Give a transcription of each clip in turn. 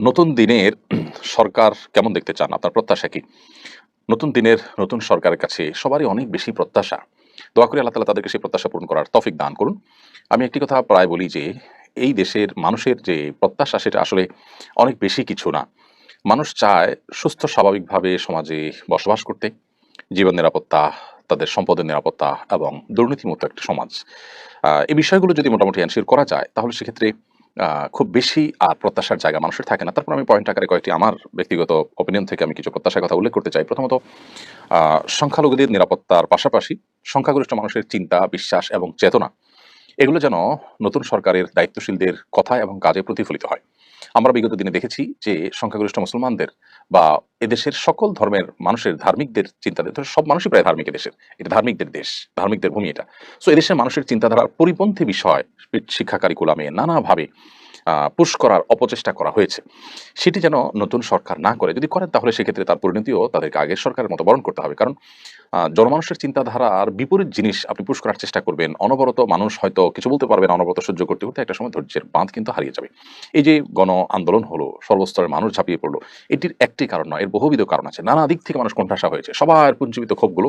নতুন দিনের সরকার কেমন দেখতে চান? আপনার প্রত্যাশা কি? নতুন দিনের নতুন সরকারের কাছে সবারই অনেক বেশি প্রত্যাশা। দোয়া করি আল্লাহ তালা তাদেরকে সেই প্রত্যাশা পূরণ করার তফিক দান করুন। আমি একটি কথা প্রায় বলি যে, এই দেশের মানুষের যে প্রত্যাশা সেটা আসলে অনেক বেশি কিছু না। মানুষ চায় সুস্থ, স্বাভাবিকভাবে সমাজে বসবাস করতে। জীবন নিরাপত্তা, তাদের সম্পদের নিরাপত্তা এবং দুর্নীতিমুক্ত একটা সমাজ। এই বিষয়গুলো যদি মোটামুটি এনশিওর করা যায়, তাহলে সেক্ষেত্রে খুব বেশি আর প্রত্যাশার জায়গা মানুষের থাকে না। তারপর আমি পয়েন্ট আকারে কয়েকটি আমার ব্যক্তিগত অপিনিয়ন থেকে আমি কিছু প্রত্যাশার কথা উল্লেখ করতে চাই। প্রথমত সংখ্যালঘুদের নিরাপত্তার পাশাপাশি সংখ্যাগরিষ্ঠ মানুষের চিন্তা, বিশ্বাস এবং চেতনা, এগুলো যেন নতুন সরকারের দায়িত্বশীলদের কথা এবং কাজে প্রতিফলিত হয়। আমরা বিগত দিনে দেখেছি যে সংখ্যাগরিষ্ঠ মুসলমানদের বা এদেশের সকল ধর্মের মানুষের ধার্মিকদের চিন্তাধারা ধরো সব মানুষই প্রায় ধার্মিক এদেশের। এটা ধার্মিকদের দেশ, ধার্মিকদের ভূমি এটা। সো এদেশের মানুষের চিন্তাধারার পরিপন্থী বিষয়, শিক্ষা কারিকুলামে নানাভাবে পুশ করার অপচেষ্টা করা হয়েছে। সেটি যেন নতুন সরকার না করে। যদি করেন তাহলে সেক্ষেত্রে তার পরিণতিও তাদেরকে আগের সরকারের মতো বরণ করতে হবে। কারণ জনমানুষের চিন্তাধারার বিপরীত জিনিস আপনি পুশ করার চেষ্টা করবেন, অনবরত মানুষ হয়তো কিছু বলতে পারবেন অনবরত সহ্য করতে করতে একটা সময় ধৈর্যের বাঁধ কিন্তু হারিয়ে যাবে। এই যে গণ আন্দোলন হলো, সর্বস্তরের মানুষ ঝাঁপিয়ে পড়ল, এটির একটি কারণ নয়, এর বহুবিধ কারণ আছে। নানা দিক থেকে মানুষ কোণঠাসা হয়েছে। সবার পুঞ্জীবিত ক্ষোভগুলো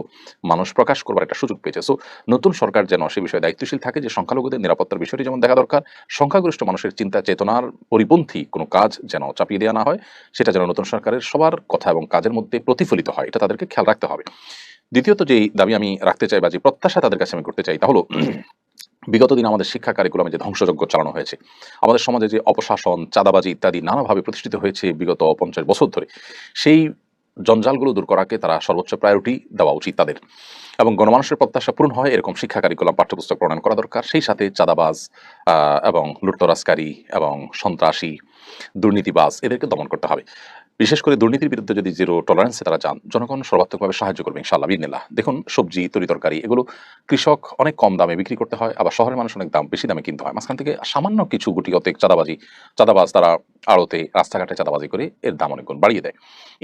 মানুষ প্রকাশ করবার একটা সুযোগ পেয়েছে। সো নতুন সরকার যেন সে বিষয়ে দায়িত্বশীল থাকে, যে সংখ্যালঘুদের নিরাপত্তার বিষয়টি যেমন দেখা দরকার, সংখ্যাগরিষ্ঠ মানুষের চিন্তা চেতনার পরিপন্থী কোনো কাজ যেন চাপিয়ে দেওয়া না হয়, সেটা যেন নতুন সরকারের সবার কথা এবং কাজের মধ্যে প্রতিফলিত হয়, এটা তাদেরকে খেয়াল রাখতে হবে। দ্বিতীয়ত যেই দাবি আমি রাখতে চাই বা যে প্রত্যাশা তাদের কাছে আমি করতে চাই, তা হলো বিগত দিন আমাদের শিক্ষা কারিকুলামে যে ধ্বংসযজ্ঞ চালানো হয়েছে, আমাদের সমাজে যে অপশাসন, চাঁদাবাজি ইত্যাদি নানাভাবে প্রতিষ্ঠিত হয়েছে বিগত পঞ্চাশ বছর ধরে, সেই জঞ্জালগুলো দূর করাকে তারা সর্বোচ্চ প্রায়োরিটি দেওয়া উচিত তাদের। এবং গণমানুষের প্রত্যাশা পূরণ হয়, এরকম শিক্ষা কারিকুলাম পাঠ্যপুস্তক প্রণয়ন করা দরকার। সেই সাথে চাঁদাবাজ এবং লুটতরাজকারী, এবং সন্ত্রাসী, দুর্নীতিবাজ, এদেরকে দমন করতে হবে। বিশেষ করে দুর্নীতির বিরুদ্ধে যদি জিরো টলারেন্সে তারা যান, জনগণ সর্বাত্মকভাবে সাহায্য করবে ইনশাআল্লাহ বিদিনিল্লাহ দেখুন, সবজি, তরি তরকারি, এগুলো কৃষক অনেক কম দামে বিক্রি করতে হয়, আবার শহরের মানুষ অনেক দাম, বেশি দামে কিনতে হয়। মাঝখান থেকে সামান্য কিছু গুটি অতেক চাঁদাবাজি, চাঁদাবাজ তারা আড়তে রাস্তাঘাটে চাঁদাবাজি করে, এর দাম অনেক গুণ বাড়িয়ে দেয়।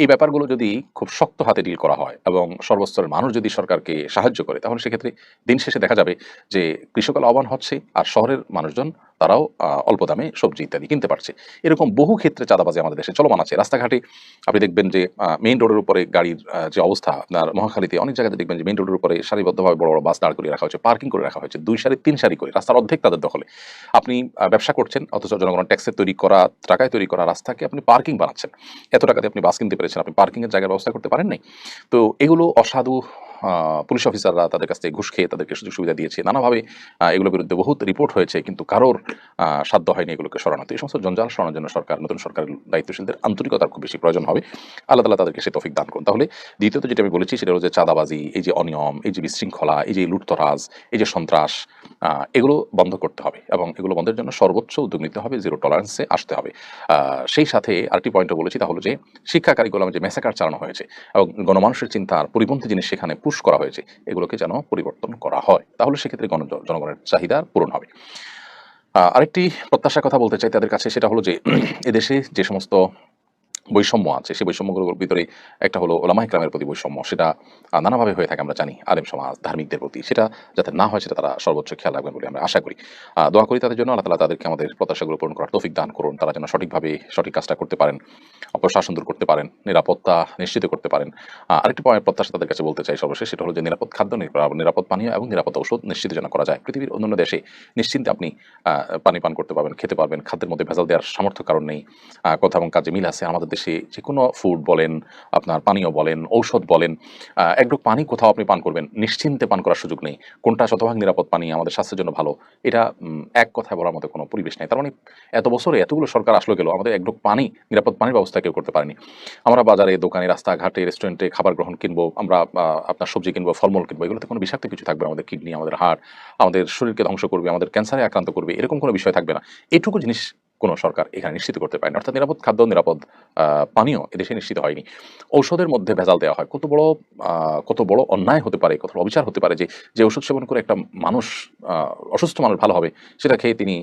এই ব্যাপারগুলো যদি খুব শক্ত হাতে ডিল করা হয় এবং সর্বস্তরের মানুষ যদি সরকারকে সাহায্য করে, তাহলে সেক্ষেত্রে দিন শেষে দেখা যাবে যে কৃষকাল আহ্বান হচ্ছে, আর শহরের মানুষজন তারাও অল্প দামে সবজি ইত্যাদি কিনতে পারছে। এরকম বহু ক্ষেত্রে চাঁদাবাজি আমাদের দেশে চলমান আছে। রাস্তাঘাটে আপনি দেখবেন যে মেইন রোডের উপরে গাড়ির যে অবস্থা আপনার মহাখালীতে অনেক জায়গাতে দেখবেন যে মেইন রোডের উপরে সারিবদ্ধভাবে বড় বড় বাস দাঁড় করিয়ে রাখা হয়েছে পার্কিং করে রাখা হয়েছে, দুই সারি, তিন সারি করে। রাস্তার অর্ধেক তাদের দখলে। আপনি ব্যবসা করছেন, অথচ জনগণ ট্যাক্সের তৈরি করা, টাকায় তৈরি করা রাস্তাকে আপনি পার্কিং বানাচ্ছেন। এত টাকাতে আপনি বাস কিনতে পেরেছেন, আপনি পার্কিংয়ের জায়গার ব্যবস্থা করতে পারেন নাই। তো এগুলো অসাধু পুলিশ অফিসাররা তাদের কাছ থেকে ঘুষ খেয়ে তাদেরকে সুযোগ সুবিধা দিয়েছে। নানাভাবে এগুলোর বিরুদ্ধে বহুত রিপোর্ট হয়েছে, কিন্তু কারোর সাধ্য হয়নি এগুলোকে সরানো। তো এই সমস্ত জঞ্জাল সরানোর জন্য সরকার, নতুন সরকারের দায়িত্বশীলদের আন্তরিকতার খুব বেশি প্রয়োজন হবে। আল্লাহ তালা তাদেরকে সে তফিক দান করুন। তাহলে দ্বিতীয়ত যেটা আমি বলেছি, সেটা হচ্ছে চাঁদাবাজি, এই যে অনিয়ম, এই যে বিশৃঙ্খলা, এই যে লুটতরাজ, এই যে সন্ত্রাস এগুলো বন্ধ করতে হবে এবং এগুলো বন্ধের জন্য সর্বোচ্চ উদ্যোগ নিতে হবে জিরো টলারেন্সে আসতে হবে। সেই সাথে আরেকটি পয়েন্টও বলেছি, তা হলো যে শিক্ষা কারিকুলামে যে মেসাকার চালানো হয়েছে এবং গণমানুষের চিন্তার পরিপন্থী জিনিস সেখানে পুশ করা হয়েছে, এগুলোকে যেন পরিবর্তন করা হয়। তাহলে সেক্ষেত্রে গণ, জনগণের চাহিদা পূরণ হবে। আরেকটি প্রত্যাশার কথা বলতে চাই তাদের কাছে, সেটা হলো যে এদেশে যে সমস্ত বৈষম্য আছে। সেই বৈষম্যগুলোর ভিতরে একটা হলো ওলামা ইকরামের প্রতি বৈষম্য। সেটা নানাভাবে হয়ে থাকে আমরা জানি, আলেম সমাজ, ধার্মিকদের প্রতি। সেটা যাতে না হয়, সেটা তারা সর্বোচ্চ খেয়াল রাখবেন বলে আমরা আশা করি। দোয়া করি তাদের জন্য, আল্লাহ তালা তাদেরকে আমাদের প্রত্যাশাগুলো পূরণ করার তৌফিক দান করুন। তারা যেন সঠিকভাবে সঠিক কাজটা করতে পারেন অপশাসন দূর করতে পারেন, নিরাপত্তা নিশ্চিত করতে পারেন। আরেকটি পয়েন্ট প্রত্যাশা তাদের কাছে বলতে চাই সর্বশেষ, সেটা হলো যে নিরাপদ খাদ্য নিরাপদ- পানীয় এবং নিরাপদ ঔষধ নিশ্চিত যেন করা যায়। পৃথিবীর অন্যান্য দেশে নিশ্চিন্তে আপনি পানি পান করতে পারবেন, খেতে পারবেন। খাদ্যের মধ্যে ভেজাল দেওয়ার সামর্থ্য কারণ নেই। কথা এবং কাজে মিল আছে, আমাদের দেশে যে কোনো ফুড বলেন আপনার পানীয় বলেন ঔষধ বলেন আহ, এক ডুব পানি কোথাও আপনি পান করবেন নিশ্চিন্তে পান করার সুযোগ নেই। কোনটা শতভাগ নিরাপদ পানি আমাদের স্বাস্থ্যের জন্য ভালো এটা এক কথায় বলার মতো কোনো পরিবেশ নেই। তার মানে এত বছরে এতগুলো সরকার আসলো গেল আমাদের এক ডুব পানি নিরাপদ পানির ব্যবস্থা কেউ করতে পারেনি। আমরা বাজারে দোকানে রাস্তাঘাটে রেস্টুরেন্টে খাবার গ্রহণ কিনবো আমরা আপনার সবজি কিনবো ফলমূল কিনবো এগুলোতে কোনো বিষাক্ত কিছু থাকবে আমাদের কিডনি আমাদের হার্ট আমাদের শরীরকে ধ্বংস করবে আমাদের ক্যান্সারে আক্রান্ত করবে এরকম কোনো বিষয় থাকবে না। এটুকু জিনিস কোনো সরকার এখানে নিশ্চিত করতে পারেনি। অর্থাৎ নিরাপদ খাদ্য, নিরাপদ পানীয় এদেশে নিশ্চিত হয়নি। ঔষধের মধ্যে ভেজাল দেওয়া হয়। কত বড় কত বড় অন্যায় হতে পারে, কত অবিচার হতে পারে যে যে ওষুধ সেবন করে একটা মানুষ অসুস্থ মানুষ ভালো হবে, সেটা খেয়ে তিনি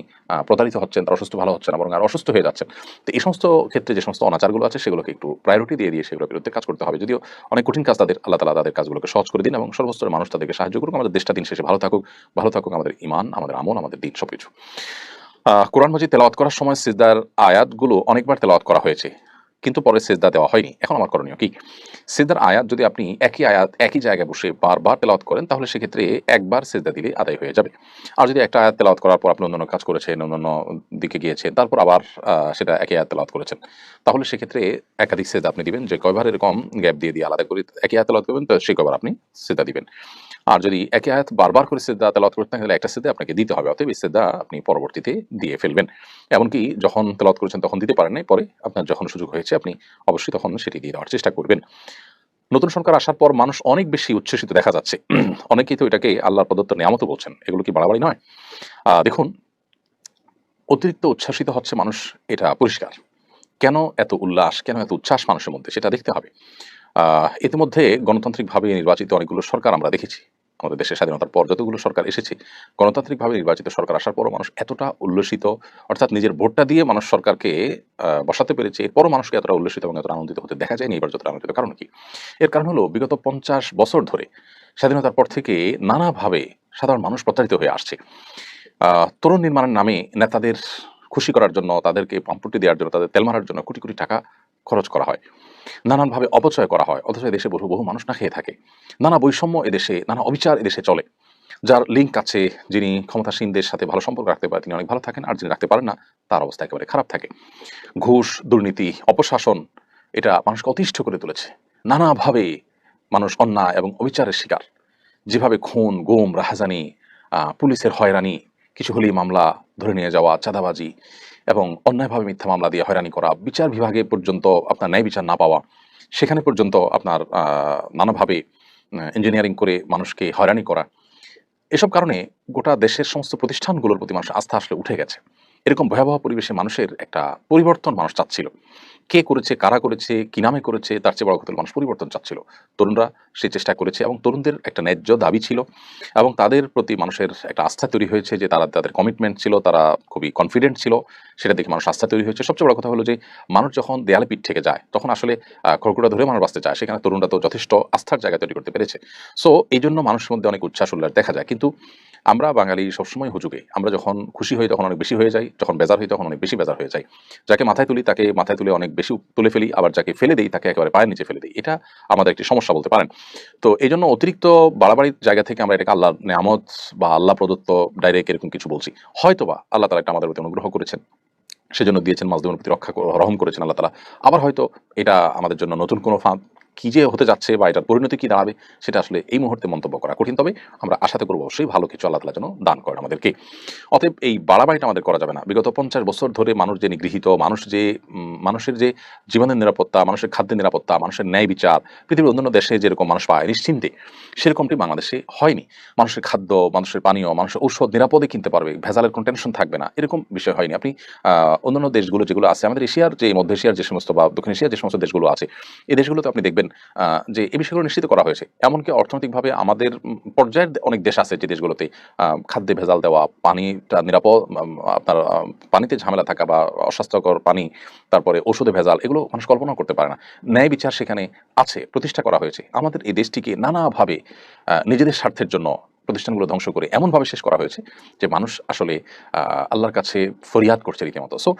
প্রতারিত হচ্ছেন, তার অসুস্থ ভালো হচ্ছেন বরং আর অসুস্থ হয়ে যাচ্ছেন। তো এই সমস্ত ক্ষেত্রে যে সমস্ত অনাচারগুলো আছে, সেগুলোকে একটু প্রায়োরিটি দিয়ে দিয়ে সেগুলোর বিরুদ্ধে কাজ করতে হবে। যদিও অনেক কঠিন কাজ তাদের, আল্লাহ তালা তাদের কাজগুলোকে সহজ করে দিন এবং সর্বস্তরের মানুষ তাদেরকে সাহায্য করুক। আমাদের দেশটা দিন শেষে ভালো থাকুক ভালো থাকুক, আমাদের ইমান আমাদের আমল, আমাদের দিন সবকিছু। কোরআন মাজিদ তেলাওয়াত করার সময় সিজদার আয়াতগুলো অনেকবার তেলাওয়াত করা হয়েছে, কিন্তু পরে সিজদা দেওয়া হয়নি। এখন আমার করণীয় কি? সিজদার আয়াত যদি আপনি একই আয়াত, একই জায়গায় বসে বারবার তেলাওয়াত করেন, তাহলে সেক্ষেত্রে একবার সিজদা দিলে আদায় হয়ে যাবে। আর যদি একটা আয়াত তেলাওয়াত করার পর আপনি অন্যান্য কাজ করেছেন, অন্যান্য দিকে গিয়েছেন, তারপর আবার সেটা একই আয়াত তেলাওয়াত করেছেন, তাহলে সেক্ষেত্রে একাধিক সেজদা আপনি দিবেন, যে কয়বার এরকম গ্যাপ দিয়ে দিয়ে আলাদা করে একই আয়াত তেলাওয়াত করবেন, তো সেই কয়বার আপনি সেজদা দিবেন। আর যদি একই আয়াত বারবার করে সিদ্ধা তেলাওয়াত করতে তাহলে একটা সিদ্ধা আপনাকে দিতে হবে, অতএব সিদ্ধা আপনি পরবর্তীতে দিয়ে ফেলবেন। এমনকি যখন তেলাওয়াত করেছেন তখন দিতে পারেন নাই, পরে আপনার যখন সুযোগ হয়েছে আপনি অবশ্যই তখন সেটি দিয়ে দেওয়ার চেষ্টা করবেন। নতুন সরকার আসার পর মানুষ অনেক বেশি উচ্ছ্বসিত দেখা যাচ্ছে। অনেকেই তো এটাকে আল্লাহর প্রদত্ত নিয়ামত বলছেন, এগুলো কি বাড়াবাড়ি নয়? দেখুন, অতিরিক্ত উচ্ছ্বাসিত হচ্ছে মানুষ, এটা পরিষ্কার। কেন এত উল্লাস, কেন এত উচ্ছ্বাস মানুষের মধ্যে? সেটা দেখতে হবে। ইতিমধ্যে গণতান্ত্রিকভাবে নির্বাচিত অনেকগুলো সরকার আমরা দেখেছি। আমাদের দেশের স্বাধীনতার পর যতগুলো সরকার এসেছে, গণতান্ত্রিকভাবে নির্বাচিত সরকার আসার পরও মানুষ এতটা উল্লসিত, অর্থাৎ নিজের ভোটটা দিয়ে মানুষ সরকারকে বসাতে পেরেছে, এরপরও মানুষকে এতটা উল্লসিত এবং এতটা আনন্দিত হতে দেখা যায়নি এবার যতটা আনন্দিত। কারণ কি? এর কারণ হলো বিগত পঞ্চাশ বছর ধরে স্বাধীনতার পর থেকে নানাভাবে সাধারণ মানুষ প্রতারিত হয়ে আসছে। তরুণ নির্মাণের নামে নেতাদের খুশি করার জন্য, তাদেরকে পাম্পটি দেওয়ার জন্য, তাদের তেল মারার জন্য কোটি কোটি টাকা খরচ করা হয়। নানানভাবে অপচয় করা হয়, অথচ এদেশে বহু বহু মানুষ না খেয়ে থাকে। নানা বৈষম্য এদেশে, নানা অবিচার এদেশে চলে। যার লিঙ্ক আছে, যিনি ক্ষমতাসীনদের সাথে ভালো সম্পর্ক রাখতে পারে তিনি অনেক ভালো থাকেন, আর যিনি রাখতে পারেন না, তার অবস্থা একেবারে খারাপ থাকে। ঘুষ, দুর্নীতি, অপশাসন, এটা মানুষকে অতিষ্ঠ করে তুলেছে। নানাভাবে মানুষ অন্যায় এবং অবিচারের শিকার। যেভাবে খুন, গোম, রাহাজানি পুলিশের হয়রানি কিছু হলেই মামলা ধরে নিয়ে যাওয়া চাঁদাবাজি এবং অন্যায়ভাবে মিথ্যা মামলা দিয়ে হয়রানি করা, বিচার বিভাগে পর্যন্ত আপনার ন্যায় বিচার না পাওয়া, সেখানে পর্যন্ত আপনার নানাভাবে ইঞ্জিনিয়ারিং করে মানুষকে হয়রানি করা। এসব কারণে গোটা দেশের সমস্ত প্রতিষ্ঠানগুলোর প্রতি মানুষ আস্থা আসলে উঠে গেছে। এরকম ভয়াবহ পরিবেশে মানুষের একটা পরিবর্তন মানুষ চাচ্ছিল। কে করেছে, কারা করেছে, কি নামে করেছে, তার চেয়ে বড় কথা মানুষ পরিবর্তন চাচ্ছিল। তরুণরা সেই চেষ্টা করেছে এবং তরুণদের একটা ন্যায্য দাবি ছিল এবং তাদের প্রতি মানুষের একটা আস্থা তৈরি হয়েছে যে তারা তাদের কমিটমেন্ট ছিল, তারা খুবই কনফিডেন্ট ছিল, সেটা দেখে মানুষ আস্থা তৈরি হয়েছে। সবচেয়ে বড় কথা হলো যে মানুষ যখন দেয়ালে পিঠ থেকে যায়, তখন আসলে খড়কুটা ধরে মানুষ বাঁচতে চায়, সেখানে তরুণরা তো যথেষ্ট আস্থার জায়গা তৈরি করতে পেরেছে। সো এই জন্য মানুষের মধ্যে অনেক উচ্ছ্বাস, উল্লাস দেখা যায়। কিন্তু আমরা বাঙালি সবসময় হুজুগে। আমরা যখন খুশি হই তখন অনেক বেশি হয়ে যাই, যখন বেজার হই তখন অনেক বেশি বেজার হয়ে যায় যাকে মাথায় তুলি তাকে মাথায় তুলে অনেক বেশি তুলে ফেলি, আবার যাকে ফেলে দিই তাকে একেবারে পায়ের নিচে ফেলে দিই। এটা আমাদের একটি সমস্যা বলতে পারেন। তো এই জন্য অতিরিক্ত বাড়াবাড়ির জায়গা থেকে আমরা এটাকে আল্লাহ নেয়ামত বা আল্লাহ প্রদত্ত ডাইরেক্ট এরকম কিছু বলছি। হয়তোবা আল্লাহ তারা একটা আমাদের প্রতি অনুগ্রহ করেছেন। সেজন্য দিয়েছেন মাজলুমের প্রতি রক্ষা রহম করেছেন আল্লাহ তালা। আবার হয়তো এটা আমাদের জন্য নতুন কোনো ফাঁদ। কি যে হতে যাচ্ছে বা এটার পরিণতি কি দাঁড়াবে, সেটা আসলে এই মুহূর্তে মন্তব্য করা কঠিন। তবে আমরা আশাতে করব অবশ্যই ভালো কিছু আল্লাহ তালা যেন দান করেন আমাদেরকে। অতএব এই বাড়াবাড়িটা আমাদের করা যাবে না। বিগত পঞ্চাশ বছর ধরে মানুষ যে নিগৃহীত, মানুষ যে মানুষের যে জীবনের নিরাপত্তা, মানুষের খাদ্যের নিরাপত্তা, মানুষের ন্যায় বিচার, পৃথিবীর অন্যান্য দেশে যেরকম মানুষ পায়, নিশ্চিন্তে সেরকমটি বাংলাদেশে হয়নি। মানুষের খাদ্য, মানুষের পানীয়, মানুষের ঔষধ নিরাপদে কিনতে পারবে, ভেজালের কোনো টেনশন থাকবে না, এরকম বিষয় হয়নি। আপনি অন্যান্য দেশগুলো যেগুলো আছে, আমাদের এশিয়ার যে, মধ্য এশিয়ার যে সমস্ত বা দক্ষিণ এশিয়ার যে সমস্ত দেশগুলো আছে এই দেশগুলোতে আপনি দেখবেন যে এই বিষয়গুলো নিশ্চিত করা হয়েছে। এমনকি অর্থনৈতিকভাবে আমাদের পর্যায়ের অনেক দেশ আছে যে দেশগুলোতে খাদ্যে ভেজাল দেওয়া, পানিটা নিরাপদ আপনার পানিতে ঝামেলা থাকা বা অস্বাস্থ্যকর পানি, তারপরে ওষুধে ভেজাল, এগুলো মানুষ কল্পনা করতে পারে না। ন্যায় বিচার সেখানে আছে, প্রতিষ্ঠা করা হয়েছে। আমাদের এই দেশটিকে নানাভাবে নিজেদের স্বার্থের জন্য প্রতিষ্ঠানগুলো ধ্বংস করে এমনভাবে শেষ করা হয়েছে যে মানুষ আসলে আল্লাহর কাছে ফরিয়াদ করছে রীতিমতো। সো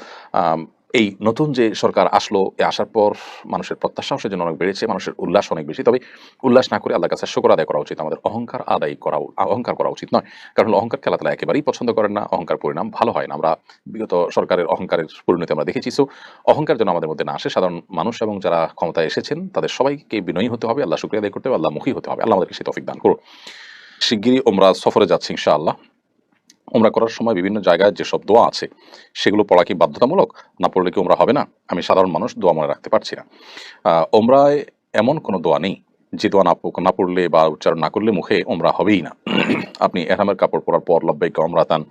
এই নতুন যে সরকার আসলো, এ আসার পর মানুষের প্রত্যাশাও সেজন্য অনেক বেড়েছে, মানুষের উল্লাস অনেক বেশি। তবে উল্লাস না করে আল্লাহ কাছে শকর আদায় করা উচিত, আমাদের অহংকার আদায় করা, অহংকার করা উচিত নয়। কারণ অহংকার খেলা তালা একেবারেই পছন্দ করেন না, অহংকার পরিণাম ভালো হয় না। আমরা বিগত সরকারের অহংকারের পরিণতি আমরা দেখেছি। সো অহংকার যেন আমাদের মধ্যে না আসে, সাধারণ মানুষ এবং যারা ক্ষমতায় এসেছেন, তাদের সবাইকে বিনয়ী হতে হবে আল্লাহ শুক্রিয়া আদায় করতে হবে আল্লাহ মুখী হতে হবে। আল্লাহ আমাদেরকে সেই তফিক দান করুন। শিগগিরই ওমরা সফরে যাচ্ছি ইনশাআল্লাহ। ওমরা করার সময় বিভিন্ন জায়গায় যেসব দোয়া আছে, সেগুলো পড়া কি বাধ্যতামূলক? না পড়লে কি ওমরা হবে না? আমি সাধারণ মানুষ, দোয়া মনে রাখতে পারছি না। ওমরায় এমন কোনো দোয়া নেই, যে দোয়া না না পড়লে বা উচ্চারণ না করলে মুখে ওমরা হবেই না। আপনি এহরামের কাপড় পরার পর, লব্বাইকে ওমরাতান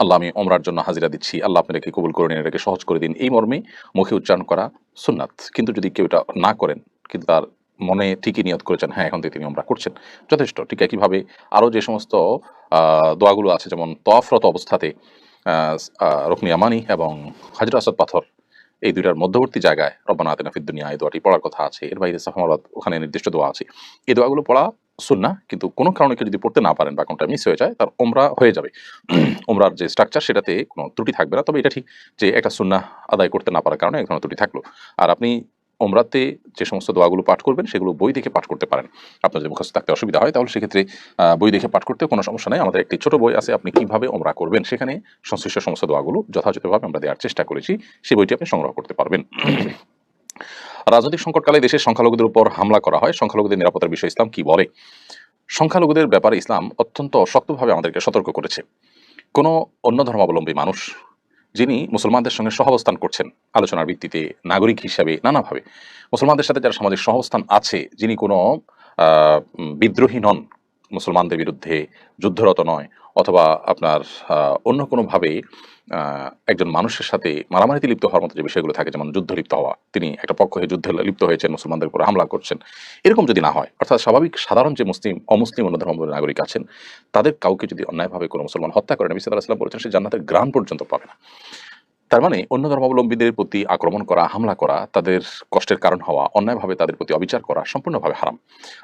আল্লাহ, আমি ওমরার জন্য হাজিরা দিচ্ছি। আল্লাহ আপনি এটাকে কবুল করে নিন, এটাকে সহজ করে দিন। এই মর্মে মুখে উচ্চারণ করা সুন্নাত। কিন্তু যদি কেউ এটা না করেন, কিন্তু তার মনে ঠিকই নিয়ত করেছেন হ্যাঁ এখন তিনি ওমরা করছেন। যথেষ্ট, ঠিক একইভাবে আরও যে সমস্ত দোয়াগুলো আছে, যেমন তফরত অবস্থাতে রুকনি আমানি এবং হাজর আসাদ পাথর, এই দুইটার মধ্যবর্তী জায়গায় রব্বানা আতিনা দুনিয়া, এই দোয়াটি পড়ার কথা আছে। এর বাইরে সাফামাবাদ ওখানে নির্দিষ্ট দোয়া আছে। এই দোয়াগুলো পড়া সুন্না কিন্তু কোনো কারণে কেউ যদি পড়তে না পারেন বা কোনটা মিস হয়ে যায়, তার ওমরা হয়ে যাবে। ওমরার যে স্ট্রাকচার সেটাতে কোনো ত্রুটি থাকবে না। তবে এটা ঠিক যে একটা সুন্না আদায় করতে না পারার কারণে এক ধরনের ত্রুটি থাকল। আর আপনি ওমরাতে যে সমস্ত দোয়াগুলো পাঠ করবেন, সেগুলো বই দেখে পাঠ করতে পারেন। আপনার যদি মুখস্থ থাকতে অসুবিধা হয়, তাহলে সেক্ষেত্রে বই দেখে পাঠ করতে কোনো সমস্যা নেই। আমাদের একটি ছোট বই আছে, আপনি কীভাবে ওমরা করবেন? সেখানে সংশ্লিষ্ট সমস্ত দোয়াগুলো যথাযথভাবে আমরা দেওয়ার চেষ্টা করেছি। সেই বইটি আপনি সংগ্রহ করতে পারবেন। রাজনৈতিক সংকটকালে দেশের সংখ্যালঘুদের উপর হামলা করা হয়। সংখ্যালঘুদের নিরাপত্তার বিষয়ে ইসলাম কি বলে? সংখ্যালঘুদের ব্যাপারে ইসলাম অত্যন্ত শক্তভাবে আমাদেরকে সতর্ক করেছে। কোনো অন্য ধর্মাবলম্বী মানুষ যিনি মুসলমানদের সঙ্গে সহাবস্থান করছেন আলোচনার ভিত্তিতে নাগরিক হিসাবে নানাভাবে। মুসলমানদের সাথে যারা সামাজিক সহাবস্থান আছে, যিনি কোনো বিদ্রোহী নন মুসলমানদের বিরুদ্ধে যুদ্ধরত নয়, অথবা আপনার অন্য কোনোভাবে একজন মানুষের সাথে মারামারিতে লিপ্ত হওয়ার মতো যে বিষয়গুলো থাকে, যেমন যুদ্ধ লিপ্ত হওয়া, তিনি একটা পক্ষ হয়ে যুদ্ধে লিপ্ত হয়েছেন, মুসলমানদের উপর হামলা করছেন, এরকম যদি না হয়, অর্থাৎ স্বাভাবিক সাধারণ যে মুসলিম, অমুসলিম অন্য ধর্মাবলম্বী নাগরিক আছেন, তাদের কাউকে যদি অন্যায়ভাবে কোনো মুসলমান হত্যা করে, নবী সাল্লাহ সাল্লাম বলেছেন, সে জান্নাতের গ্রাম পর্যন্ত পাবে না। তার মানে অন্য ধর্মাবলম্বীদের প্রতি আক্রমণ করা, হামলা করা, তাদের কষ্টের কারণ হওয়া, অন্যায়ভাবে তাদের প্রতি অবিচার করা সম্পূর্ণভাবে হারাম।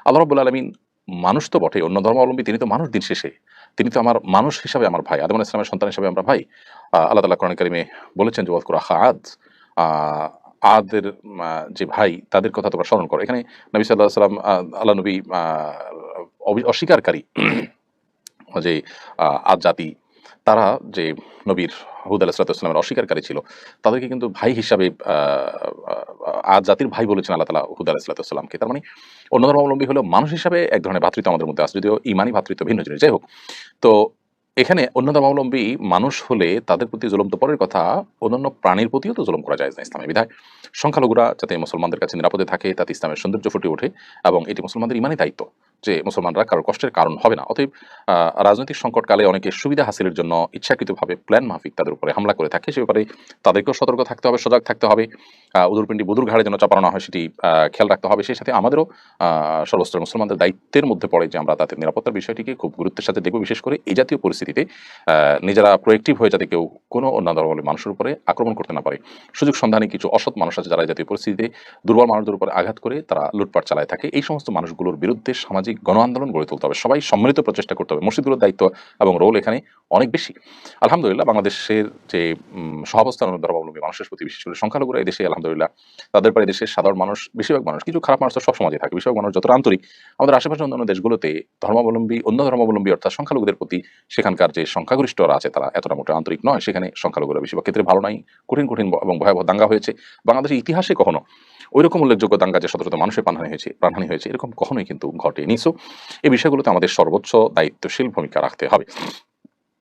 আল্লাহ রব্বুল আলমিন মানুষ তো বটে অন্য ধর্মাবলম্বী তিনি তো মানুষ দিন শেষে। তিনি তো আমার মানুষ হিসাবে আমার ভাই, আদম আলাইহিস ইসলামের সন্তান হিসাবে আমরা ভাই। আল্লাহ তালা কোরআন কারিমে বলেছেন যে আখা আদ। আদের যে ভাই, তাদের কথা তোমরা স্মরণ করো। এখানে নবী সাল্লাহ সাল্লাম আল্লাহ নবী অস্বীকারকারী অস্বীকারী যে আদ জাতি তারা যে নবীর হুদ আলাহিসামের অস্বীকারী ছিল তাদেরকে কিন্তু ভাই হিসাবে আহ, জাতির ভাই বলেছেন আল্লাহ তালা হুদ আলাহিসামকে তার মানে অন্য ধর্মাবলম্বী হলো মানুষ হিসাবে এক ধরনের ভাতৃত্ব আমাদের মধ্যে আছে যদিও ইমানি ভাতৃত্ব ভিন্ন জিনিস। যাই হোক তো এখানে অন্য ধর্মাবলম্বী মানুষ হলে তাদের প্রতি জুলম তো পরের কথা অন্যান্য প্রাণীর প্রতিও তো জুলম করা যায় না ইসলামের বিধায়। সংখ্যালঘুরা যাতে মুসলমানদের কাছে নিরাপদে থাকে তাতে ইসলামের সৌন্দর্য ফুটে ওঠে এবং এটি মুসলমানদের ইমানই দায়িত্ব। যে মুসলমানরা কারোর কষ্টের কারণ হবে না। অতএব রাজনৈতিক সংকটকালে অনেকে সুবিধা হাসিলের জন্য ইচ্ছাকৃতভাবে প্ল্যান মাফিক তাদের উপরে হামলা করে থাকে। সে ব্যাপারে তাদেরকেও সতর্ক থাকতে হবে, সজাগ থাকতে হবে। উদুরপিণ্ডি বুদুর ঘাড়ে যেন চাপানো হয় সেটি খেয়াল রাখতে হবে। সেই সাথে আমাদেরও সর্বস্তরের মুসলমানদের দায়িত্বের মধ্যে পড়ে যে আমরা তাদের নিরাপত্তার বিষয়টিকে খুব গুরুত্বের সাথে দেখব। বিশেষ করে এই জাতীয় পরিস্থিতিতে নিজেরা প্রোয়েক্টিভ হয়ে যাতে কেউ কোনো অন্য ধর্মাবলম্বী মানুষের উপরে আক্রমণ করতে না পারে। সুযোগ সন্ধানে কিছু অসৎ মানুষ আছে যারা জাতীয় পরিস্থিতিতে দুর্বল মানুষদের উপরে আঘাত করে তারা লুটপাট চালায় থাকে। এই সমস্ত মানুষগুলোর বিরুদ্ধে সামাজিক গণ আন্দোলন গড়ে তুলতে হবে। সবাই সম্মিলিত প্রচেষ্টা করতে হবে। মসজিদগুলোর দায়িত্ব এবং রোল এখানে অনেক বেশি। আলহামদুলিল্লাহ, বাংলাদেশের যে সহাবস্থান ধর্মাবলম্বী মানুষের প্রতি বিশেষ করে সংখ্যালঘুরা এই দেশে আলহামদুলিল্লাহ, তাদের পরে দেশের সাধারণ মানুষ, বেশিরভাগ মানুষ, কিছু খারাপ মানুষ তো সব সমাজে থাকে। বেশিরভাগ মানুষ যতটা আন্তরিক, আমাদের আশেপাশে অন্যান্য দেশগুলোতে ধর্মাবলম্বী, অন্য ধর্মাবলম্বী অর্থাৎ সংখ্যালঘুদের প্রতি সেখানকার যে সংখ্যাগরিষ্ঠরা আছে, তারা এতটা মোটে আন্তরিক নয়। সেখানে সংখ্যালঘুরা বেশিরভাগ ক্ষেত্রে ভালো নাই, কঠিন কঠিন এবং ভয়াবহ দাঙ্গা হয়েছে। বাংলাদেশের ইতিহাসে কখনো ওই রকম উল্লেখযোগ্য দাঙ্গা যে শত শত মানুষের প্রাণহানি হয়েছে প্রাণহানি হয়েছে, এরকম কখনোই কিন্তু ঘটেনি। সো এই বিষয়গুলোতে আমাদের সর্বোচ্চ দায়িত্বশীল ভূমিকা রাখতে হবে।